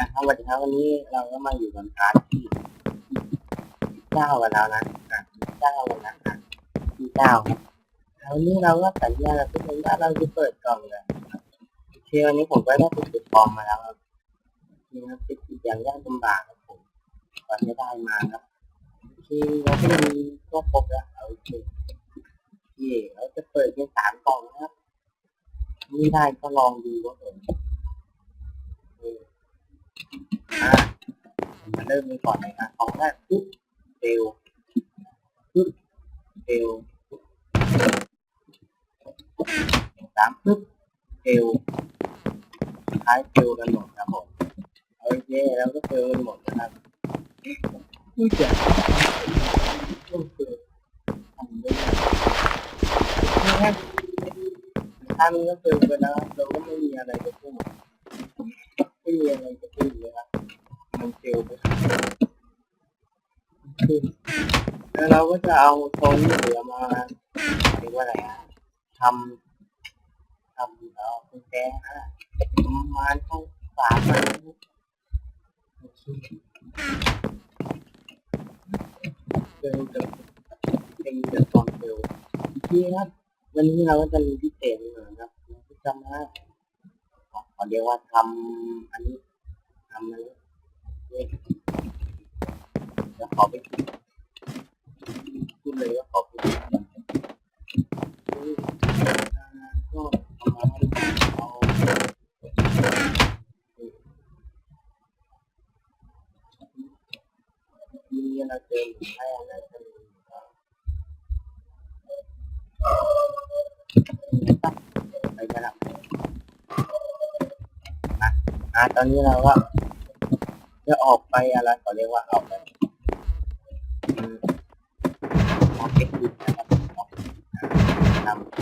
อะสวัสดีครับวันนี้เราก็มาอยู่กันพาร์ทที่เก้ากันแล้วนะอะเก้ากันนะอะที่เก้าครับวันนี้เราก็สัญญากับทุกคนว่าเราจะเปิดกล่องเลยโอเควันนี้ผมก็ได้ไปติดฟอร์มมาแล้วครับนี่ครับติดติดอย่างยากลำบากครับผมกว่าจะได้มาครับโอเคเราก็มีก็ครบแล้วเอาโอเคโอเคเราจะเปิดเป็นสามกล่องนะครับนี่ได้ก็ลองดูว่าผมเออะ มาเริ่มกันก่อนเลยนะของแรกปุ๊บเซลปุ๊บเซลสามปุ๊บเซลคล้ายเซลกันหมดครับผมโอเคแล้วก็เซลกันหมดนะครับนี่จะต้องเซลทำได้ไงนะครับถ้ามันก็เซลไปแล้วเราก็ไม่มีอะไรจะพูด ไม่มีอะไรจะพูดเลยครับมันเซลไปแล้วเราก็จะเอาโซนที่เหลือมาเรียกว่าอะไรทำทำเอาคุณแจนะประมาณทั้งสามอันเคเซลจะเป็นเดอะซอนเซลที่ครับวันนี้เราก็จะมีพิเศษหน่อยครับเราก็จะ ขอเรียกว่าทำอันนี้ทำอันนี้จะขอไปพูดเลยว่าขอไปก็ประมาณเอามีอะไรเจอให้อะไรเจอ อะตอนนี้เราก็จะออกไปอะไรเขาเรียกว่าออกไปออกไปคุยนะครับออกทำ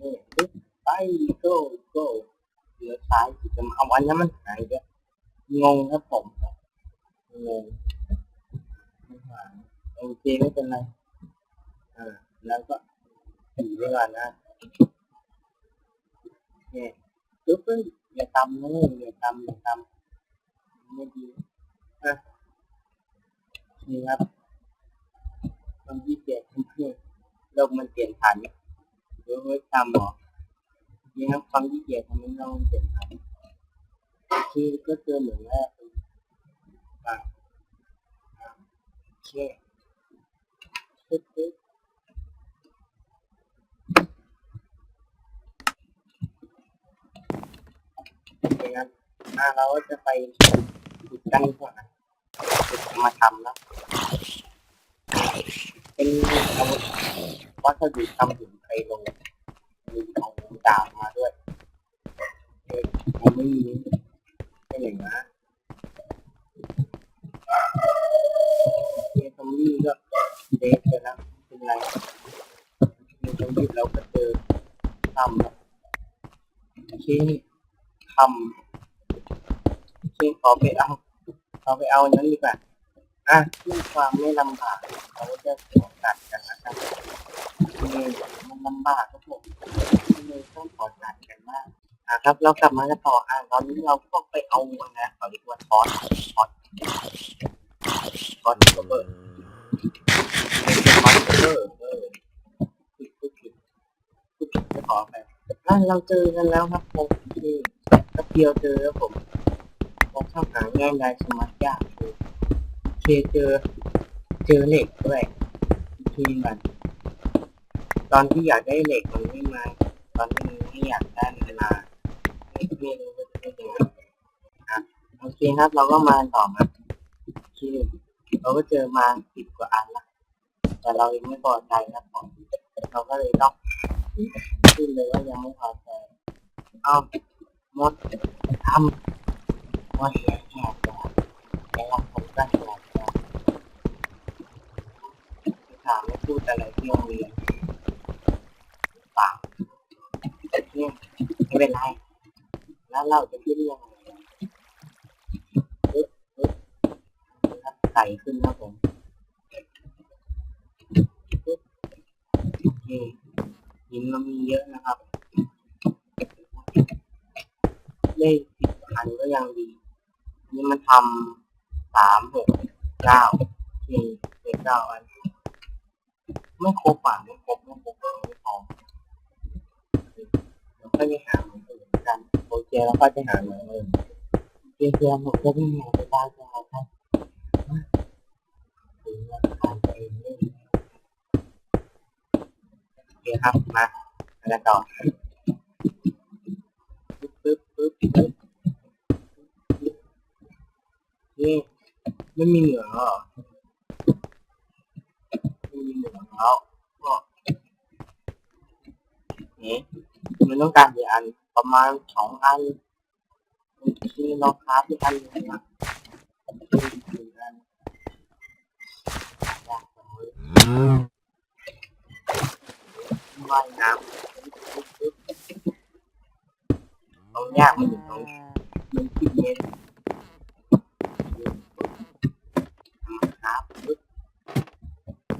นี่ปึ๊บไป go go เหลือซ้ายจะมาเอาวันนั้มันหายไปงงครับผมงงไม่หายโอเคไม่เป็นไรอ่าแล้วก็ถือไว้ก่อนนะเนี่ยปึ๊บปึ๊บ อย่าตำนะอย่าตำอย่าตำไม่ดีอะนี่ครับคนที่เปลี่ยนเพื่อนโลกมันเปลี่ยนผ่านเดี๋ยวไม่ทำหรอนี่ครับความที่เปลี่ยนทำให้โลกมันเปลี่ยนผ่านคือก็เจอเหมือนแรกอ่าโอเคปึ๊บปึ๊บ โอเครับอ่าเราจะไปฝึกกันก่อนะฝึกมาทำแล้วเป็นอาวุธวัสดุทำถึงไทยลงมีเอาดาบมาด้วยเฮ้ยผมไม่มีไม่อย่างนะเจซอมบี้ก็เดทไปแล้วเป็นไรมีซอมบี้เราก็เจอทำแล้วโอเค ทำโอเคขอไปเอาขอไปเอานั้นดีกว่าอะเพื่อความไม่ลำบากเราจะขอตัดกันนะครับนี่มันลำบากครับผมเลยต้องขอตัดกันมากอะครับ เรากลับมากันต่ออะตอนนี้เราก็ไปเอาอันนะเขาเรียกว่าทอสทอสทอสเบอร์ทอสเบอร์เออผิดผิดผิดผิดจะขอไปอะเราเจอกันแล้วครับผมคือ แป๊บเดียวเจอแล้วผมผมชอบหาง่ายได้สมัครยากคือเคเจอ เจอเหล็กด้วยทีมันตอนที่อยากได้เหล็กมันไม่มา ตอนที่ไม่อยากได้มันมาไม่รู้ว่าจะเป็นยังไงอะโอเคครับ เราก็มาต่อมาคือเราก็เจอมาสิบกว่าอันละแต่เรายังไม่พอใจครับผมเราก็เลยต้องขึ้นเลยว่ายังไม่พอใจอ้า มดทำมดแย่แย่แล้วผมก็แย่แล้วถามไม่พูดอะไรที่โรงเรียนเปล่เนี่ยไม่เป็นไรแล้วเราจะขึ้นยังไงปึ๊บปึ๊บครับใส่ขึ้นครับผมปึ๊บโอเคหินเรามีเยอะนะครับ เลขสิบอันก็ยังดี นี่มันทำสามหกเก้าหนึ่งหนึ่งเก้าอัน ไม่ครบอะไม่ครบไม่ครบไม่พอเดี๋ยวค่อยไปหาเหมือนกันโอเคแล้วค่อยไปหาเหมือนอื่นเพียงเพียงผมก็ไม่มาไปได้จะเอาครับถึงราคาเองเลยโอเคครับมาแล้วต่อ นี่ไม่มีเหลือไม่มีเหลือแล้วก็นี่มันต้องการกี่อันประมาณสองอันจริงๆเราคราฟที่อันนึงนะหนึ่งอันอยากเลยว่ายน้ำากมันอยู่ตรงมันคิดเมตรครับ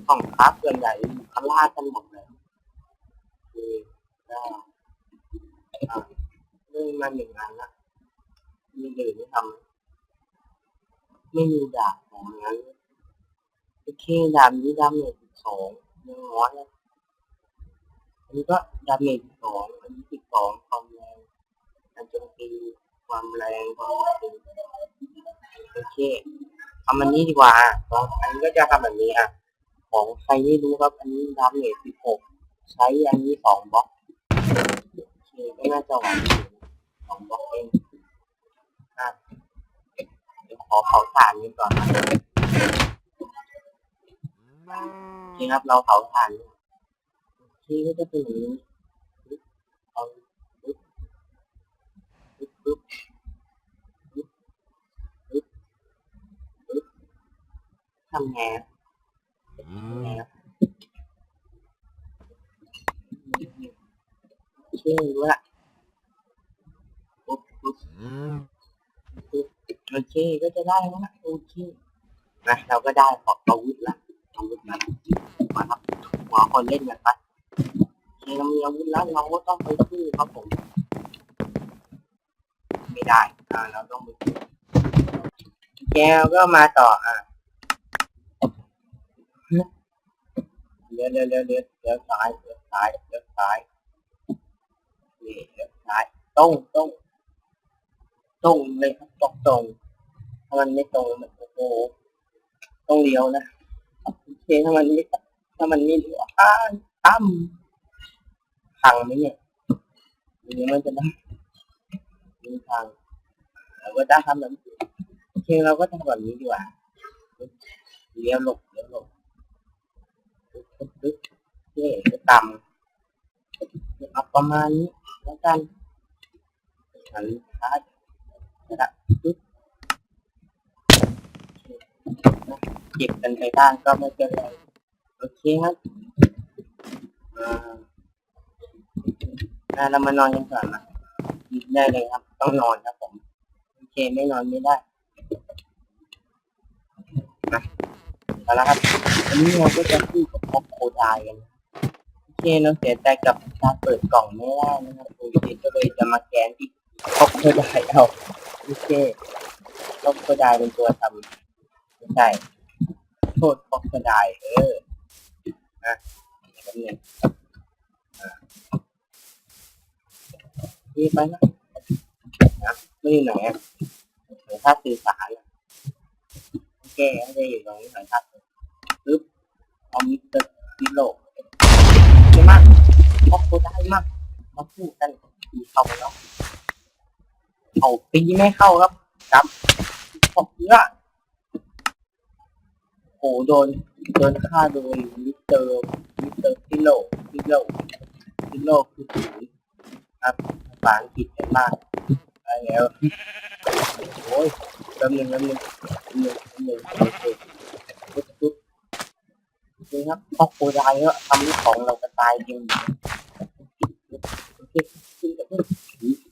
ของครับส่วนใหญ่อยู่ข้างล่ากันหมดเลยคือก็อ่าเรื่องมาหนึ่งอันละมีเหลือไม่ทำไม่มีดาบของนั้นโอเคดาบนี้ดาเมจสิบสองยังน้อยนะอันนี้ก็ดาเมจสองอันนี้สิบสองความแรง การโจมตีความแรงความตึงโอเคทำอันนี้ดีกว่าลองอันนี้ก็จะทำแบบนี้อะ ของใครไม่รู้ครับ อันนี้ดาเมจสิบหกใช้อันนี้สองบล็อกโอเคก็น่าจะไหวสองบล็อกเองอะเดี๋ยวขอเผาถ่านนี้ก่อนนะโอเคครับเราเผาถ่านโอเคก็จะเป็นอย่างนี้ปึ๊บเอาปึ๊บปึ๊บปึ๊บปึ๊บปึ๊บปึ๊บ ทำไงอะแล้วชื่อว่าปุ๊บปุ๊บปุ๊บโอเคก็จะได้แล้วนะโอเคนะเราก็ได้ของอาวุธละอาวุธมามาครับหัวคนเล่นกันไปโอเคเรามีอาวุธแล้วเราก็ต้องไปสู้ครับผม ไม่ได้อ่าเราต้องไปสู้แกก็มาต่ออะ เลี้ยวเลี้ยวเลี้ยวเลี้ยวเลี้ยวซ้ายเลี้ยวซ้ายเลี้ยวซ้ายนี่เลี้ยวซ้ายตรงตรงตรงเลยครับตรงตรงถ้ามันไม่ตรงมันโอ้โหต้องเลี้ยวนะโอเคถ้ามันไม่ถ้ามันไม่เลี้ยวอ้าตั้มพังไหมเนี่ยหรือมันจะได้มีทางเราก็ได้ทำแบบนี้โอเคเราก็ทำแบบนี้ดีกว่าเลี้ยวหลบเลี้ยวหลบ นี่ต่ำเอาประมาณนี้แล้วกันหันซ้ายนะครับปึ๊บเก็บกันไปบ้างก็ไม่เป็นไรโอเคครับอ่าเรามานอนกันก่อนนะได้เลยครับ ต้องนอนครับผม โอเคไม่นอนไม่ได้นะ เอาละครับวันนี้เราก็จะพูดกับพอกโคดายกันโอเคเราเสียใจกับการเปิดกล่องไม่ได้นะครับโอเคก็เลยจะมาแกนที่พอกโคดายเอาโอเคพอกโคดายเป็นตัวทำไม่ใช่โทษพอกโคดายเออนะแบบนี้อ่านี่ไปนะนะไม่ไหนอะถ้าสื่อสาร อะโอเคไม่ได้อยู่ตรงนี้หน่อยครับเอามิสเตอร์ซิโลใช่ไหมพอโคได้มากมาพูดกันตีเข้าไปแล้วเอาตีไม่เข้าครับครับพอกเยอะโอ้โดนโดนฆ่าโดยมิสเตอร์มิสเตอร์ซิโลซิโลซิโลคือผีครับภาษาอังกฤษกันมากอะไรแล้วโอ้ยแป๊บนึงแป๊บนึงแป๊บนึงแป๊บนึงโอเปุ๊บปุ๊บนี่ครับพอโคดายก็ทำให้ของเราน กับ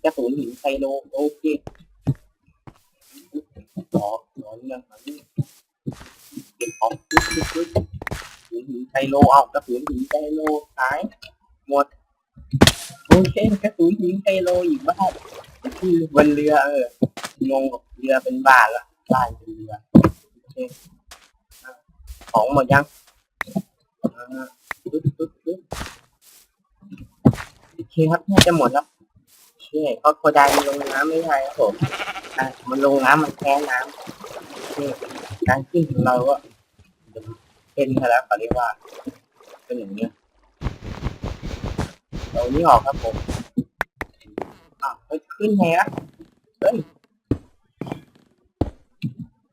กระสุนหินไซโลโอเคต่อต่อเรื่องนี้เก็บของปึ๊บปึ๊บปึ๊บกระสุนหินไซโลเอากระสุนหินไที่บนเรือเอองงกับเรือเป็นบ้านละบ้านเป็นเรือโอเคของหมดยังอ่าปึ๊บปึ๊บปึ๊บโอเคครับน่าจะหมดแล้วโอเคเพราะโคดมันลงน้ำไม่ใช่ครับผมอะมันลงน้ำมันแพ้น้ำโอเคการขึ้นของเราก็เป็นแล้วเขาเรียกว่าเป็นอย่างนี้เอานี้ออกครับผม ขึ้นไงนะเฮ้ย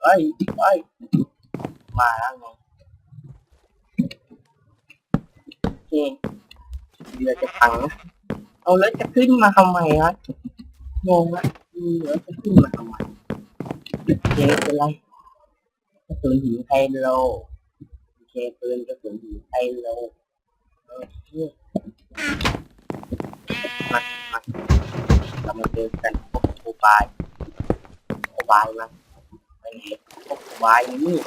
เอ้ยเอ้ยมาแล้วไงโอเคเรือจะพังนะเอาแล้วจะขึ้นมาทำไมวะงงละเรือจะขึ้นมาทำไมโอเคเป็นไรกระสุนหินไทโลโอเคปืนกระสุนหินไทโลโอเคมามา เรามาเจอกันพบโอบายโอบายมาไปไหนพบวายนี่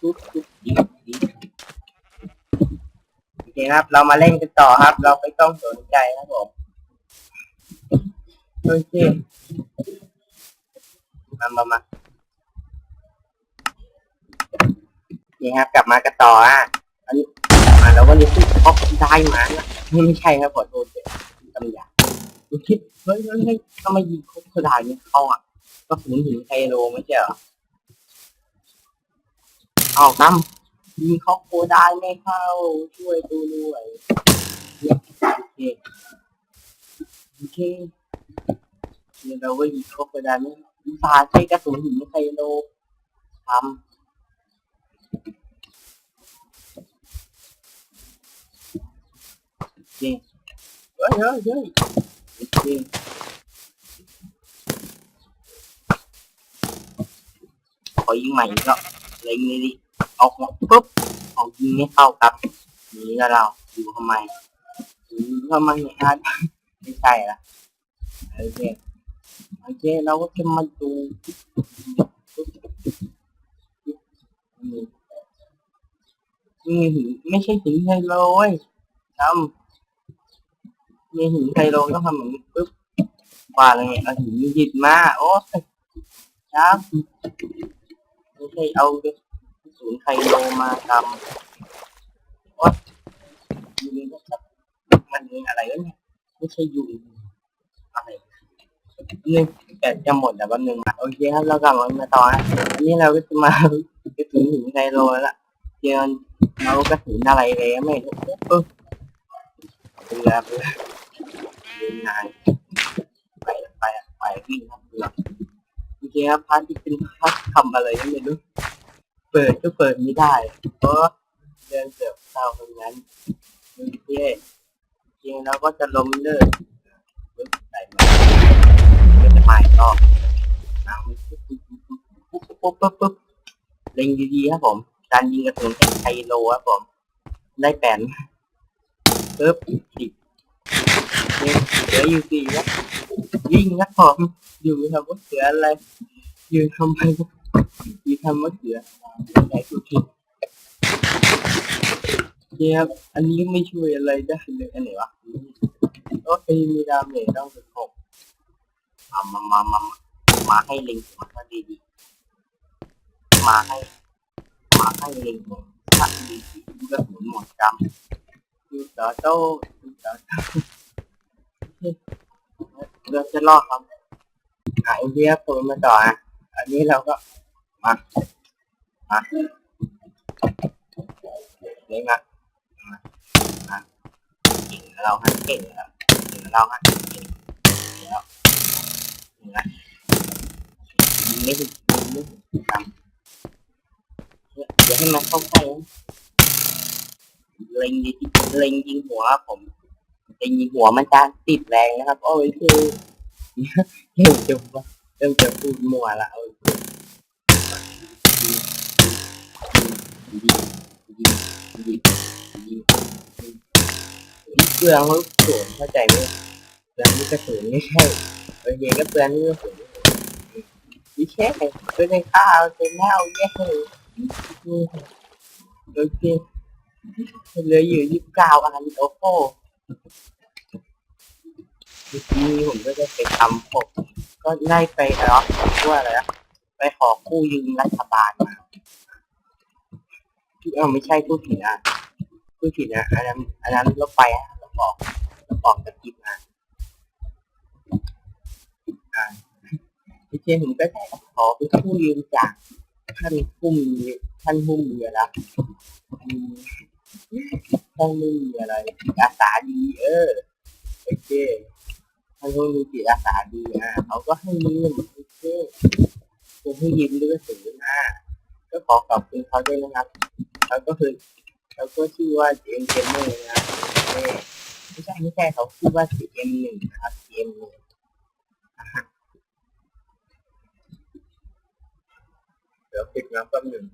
ปุ๊บปุ๊บดิบดิบโอเคครับ เรามาเล่นกันต่อครับ เราไม่ต้องสนใจครับผมโอเคมามามานี่ครับ กลับมากันต่ออะอันนี้มาแล้ววันนี้ที่พบได้มานะไม่ไม่ใช่ครับขอโทษเลย ตำยาโอเคเฮ้ยเฮ้ยเฮ้ยทำไมยิงครบกระดาษนี่เข้าอะก็ถึงถึงไฮโลไม่ใช่เหรอเอาตั้มยิงเขาโคได้ไม่เข้าช่วยดูด้วยเนี่ยโอเคโอเคเดี๋ยวเราก็ยิงเขาโคได้ไม่วิสาใช้กระสุนหินไฮโลทำโอเค เฮ้ยเฮ้ยเฮ้ยโอเคขอยิงใหม่กแล้วเล็งเลยดิออกมาปุ๊บออกยิงไม่เข้าครับนีแล้วเราอยู่ทำไมอยู่ทำไมเนี่ยอะไม่ใช่ละโอเคโอเคเราก็จะมาดูนี่ไม่ใช่หินไฮโลเว้ยทำ มีหินไฮโลต้องทำแบบนี้ปุ๊บกว่าอะไรเนี่ยเอาหินหยิบมาโอ้ครับไม่ใช่เอาศูนย์ไคโลมาทำว่ายุงนะครับมันมีอะไรวะเนี่ยไม่ใช่ยุงอะไรนึงแต่จะหมดแต่วันหนึ่งมาโอเคครับเรากลับมาต่อนะอันนี้เราก็จะมาจะถึงถึงไคโลแล้วล่ะเจอเราก็ถึงอะไรเลยไม่รู้เออเรือเรือเรือ นายไปไปไปวิ่งครับเรือโอเคครับพาร์ทที่เป็นพาร์ททำอะไรก็ไม่รู้เปิดก็เปิดไม่ได้เพราะเดินเสือกเศร้าตรงนั้นโอเคจริงเราก็จะล้มเลิกใส่มาก็จะมาอีกรอบเอาปุ๊บปุ๊บปุ๊บปุ๊บปุ๊บเล็งดีๆครับผม การยิงกระสุนแค่ไคโลครับผม ได้แปนปึ๊บสิบ เนี่ยเหลืออยู่สี่แล้ววิ่งนะผมอยู่ทำมะเขืออะไร อยู่ทำไมอยู่ทำมะเขือไหนกูคิดเดี๋ยอันนี้ไม่ช่วยอะไรได้เลยอันไหนวะโอเคมีดาเมจต้องสิบหกมามามามามาให้ลิงหัวซะดีๆมาให้มาให้ลิงหัวซะดีๆดูกระสุนหมดจำดูต่อโต้ดูต่อโต้ เราจะลอกครับอะอินเดียปูนมาต่ออะอันนี้เราก็มามานี่มามามาเก่งเราฮะเก่งแล้วเก่งเราฮะเก่งแล้วนี่นะยิงไม่ถึงยิงไม่ถึงทำเดี๋ยวให้มันเข้าใกล้เล็งยิงเล็งยิงหัวผม เล็งยิงหัวมันจะติดแรงนะครับ โอ้ยคือเริ่มจะเริ่มจะพูดมัวละเอาเปลืองลูกสวนเข้าใจไหมเปลืองลูกกระสุนไม่ใช่โอเคก็เปลืองลูกกระสุนไม่ใช่เปลืองข้าวเต็มแล้วแย่โอเคเหลืออยู่ยี่สิบเก้าอันโอ้โห เมื่อกี้ผมก็ได้ไปทำผมก็ได้ไปอะไรวะว่าอะไรนะไปขอกู้ยืมรัฐบาลมาเออไม่ใช่ผู้ผิดอะผู้ผิดนะอันนั้นอันนั้นเราไปอะเราบอกเราบอกกับกิบอะอ่าพี่เจผมก็ได้ขอไปกู้ยืมจากท่านผู้มีท่านผู้มีอะไรนะอืม ท่านไม่มีอะไรจิตอาสาดีเออโอเคทานผู้มีจิตอาสาดีอะเขาก็ให้ยืมโอเคคือให้ยืมด้วยสือนะก็ขอขอบคุณเขาด้วยนะครับเขาก็คือเขาก็ชื่อว่าเอ็มเกมเมอร์นะเออไม่ใช่ไม่ใช่เขาชื่อว่าเอ็มหนึ่งนะครับเอ็มหนึ่งเดี๋ยวปิดน้ำแป๊บหนึ่ง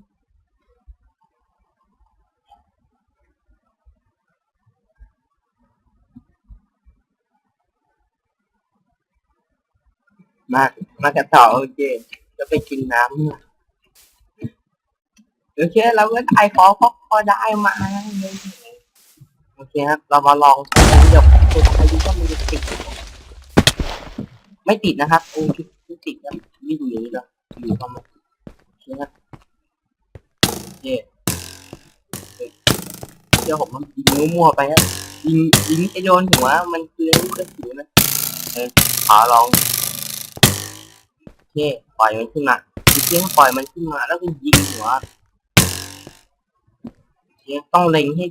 มามากันต่อโอเคจะไปกินน้ำเนี่ยโอเคเราก็ได้ของพอพอได้มาโอเคครับเรามาลองเดี๋ยวคุณใครดูว่ามันจะติดไม่ติดนะครับโอ้ยไม่ติดนะวิ่งหนีเลยอยู่เข้ามาโอเคครับโอเคเดี๋ยวผมมันยิงมั่วไปครับยิงยิงจะโดนหัวมันคือลูกกระสุนนะเออขอลอง เคปล่อยมันขึ้นมาทีเพียงปล่อยมันขึ้นมา แล้วก็ยิงหัวเพียงต้องเล็งให้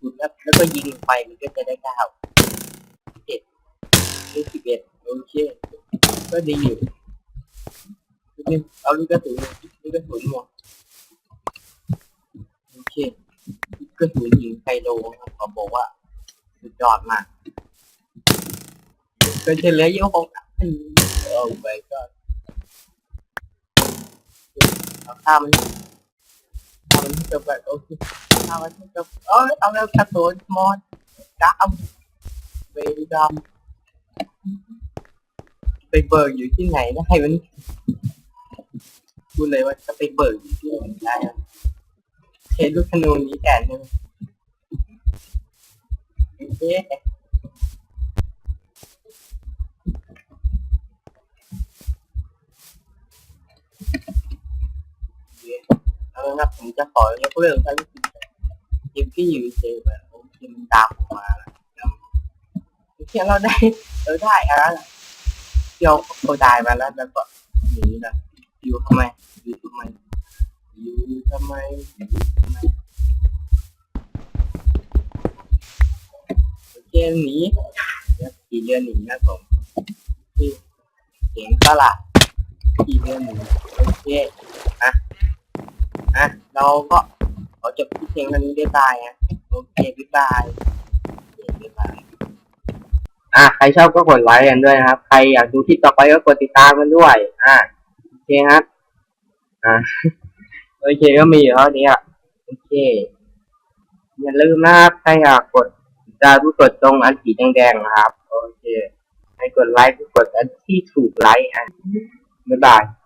สุดๆแล้วแล้วก็ยิงไปมันก็จะได้เก้าเจ็ดสิบเอ็ดโอเคก็ดีอยู่เอาลูกกระสุนลูกกระสุนหมดโอเคลูกกระสุนยิงไคโลครับเขาบอกว่าสุดยอดมากก็จะเหลือเยอะหกอันโอ้ไปก็ เอาข้ามันข้ามันจบแบบโอเคข้ามันจบเอ้ยเอาแล้วกระสุนมอนดำเบย์ดำไปเบิกอยู่ที่ไหนนะให้มันพูดเลยว่าจะไปเบิกอยู่ที่ไหนได้เห็นลูกธนูนี้แก่ใช่ไหมโอเค เอาละครับผมจะขอยกเลิกทั้งทีมที่อยู่เซฟแบบผมทีมตามผมมาแล้วโอเคเราได้เราได้อะไรนะเที่ยวโคดายมาแล้วแล้วก็หนีนะอยู่ทำไมอยู่ทำไมอยู่ทำไมอยู่ทำไมโอเคหนีเดี๋ยวขี่เรือนหนีนะผมที่เสียงตลาดขี่เรือนหนีโอเค อะเราก็ขอจบที่เพียงนี้ได้บายนะโอเคบ๊ายบายโอเคบ๊ายบายอะใครชอบก็กดไลค์กันด้วยนะครับ ใครอยากดูคลิปต่อไปก็กดติดตามกันด้วย อะโอเคครับอะโอเคก็มีอยู่เท่านี้อะโอเคอย่าลืมนะครับใครอยากกดติดตามก็กดตรงอันสีแดงๆนะครับ โอเคให้กดไลค์ก็กดอันที่ถูกไลค์อะบ๊ายบาย